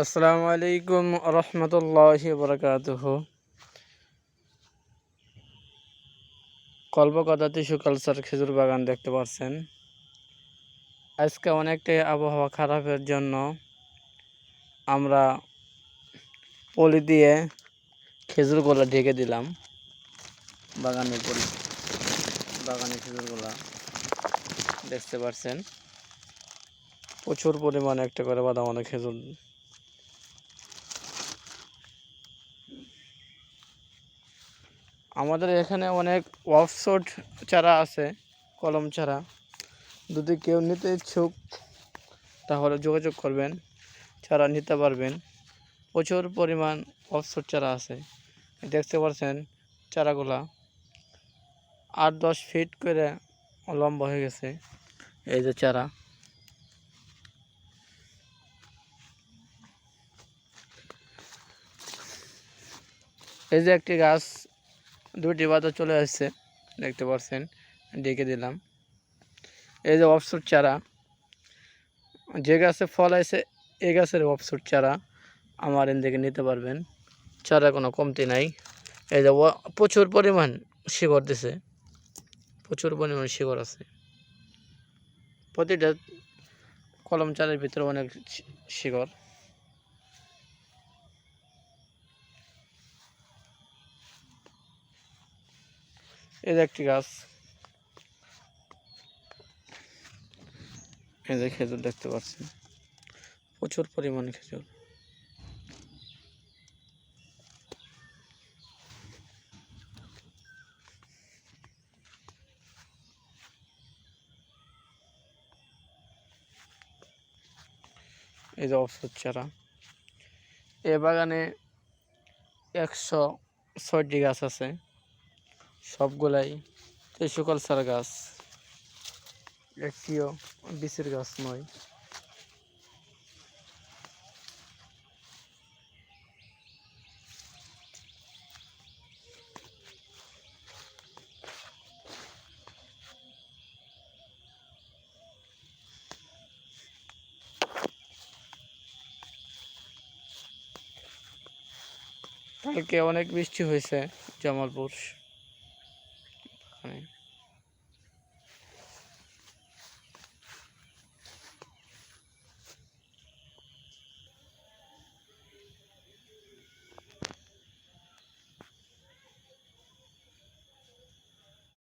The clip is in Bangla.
আসসালামু আলাইকুম রহমতুল্লাহি বরকাতুহ। কল্পকথা টিস্যু কালচার খেজুর বাগান দেখতে পাচ্ছেন। আজকে অনেকটাই আবহাওয়া খারাপের জন্য আমরা পলি দিয়ে খেজুরগুলো ঢেকে দিলাম। বাগানের পলি বাগানের খেজুরগুলা দেখতে পাচ্ছেন। প্রচুর পরিমাণে একটা করে বাদাম অনেক খেজুর আমাদের এখানে অনেক ওয়ার্কশট চারা আছে, কলম চারা। যদি কেউ নিতে ইচ্ছুক, তাহলে যোগাযোগ করবেন, চারা নিতে পারবেন। প্রচুর পরিমাণ ওয়ার্কশট চারা আছে। দেখতে পাচ্ছেন চারাগুলা আট দশ ফিট করে লম্বা হয়ে গেছে, এই যে চারা। এই যে একটি গাছ দুটি বাতা চলে আসছে, দেখতে পাচ্ছেন ডেকে দিলাম। এই যে অফসুট চারা, যে গাছে ফল আছে এই গাছের অফসুট চারা আমার এন থেকে নিতে পারবেন। চারা কোনো কমতি নাই। এই যে প্রচুর পরিমাণ শিকড় দিছে। প্রচুর পরিমাণ শিকড় আছে। প্রতিটা কলম চারের ভিতরে অনেক শিকড়। এই যে একটি গাছ। এই যে খেজুর দেখতে পাচ্ছেন। প্রচুর পরিমাণে খেজুর। এই যে অবসর চারা এ বাগানে একশো ছয়টি গাছ আছে। সবগুলাই এই সকল তেসুকালসার গাছ। একটিও বিচের গাছ নয়। কালকে অনেক বৃষ্টি হয়েছে জামালপুর। ওখানে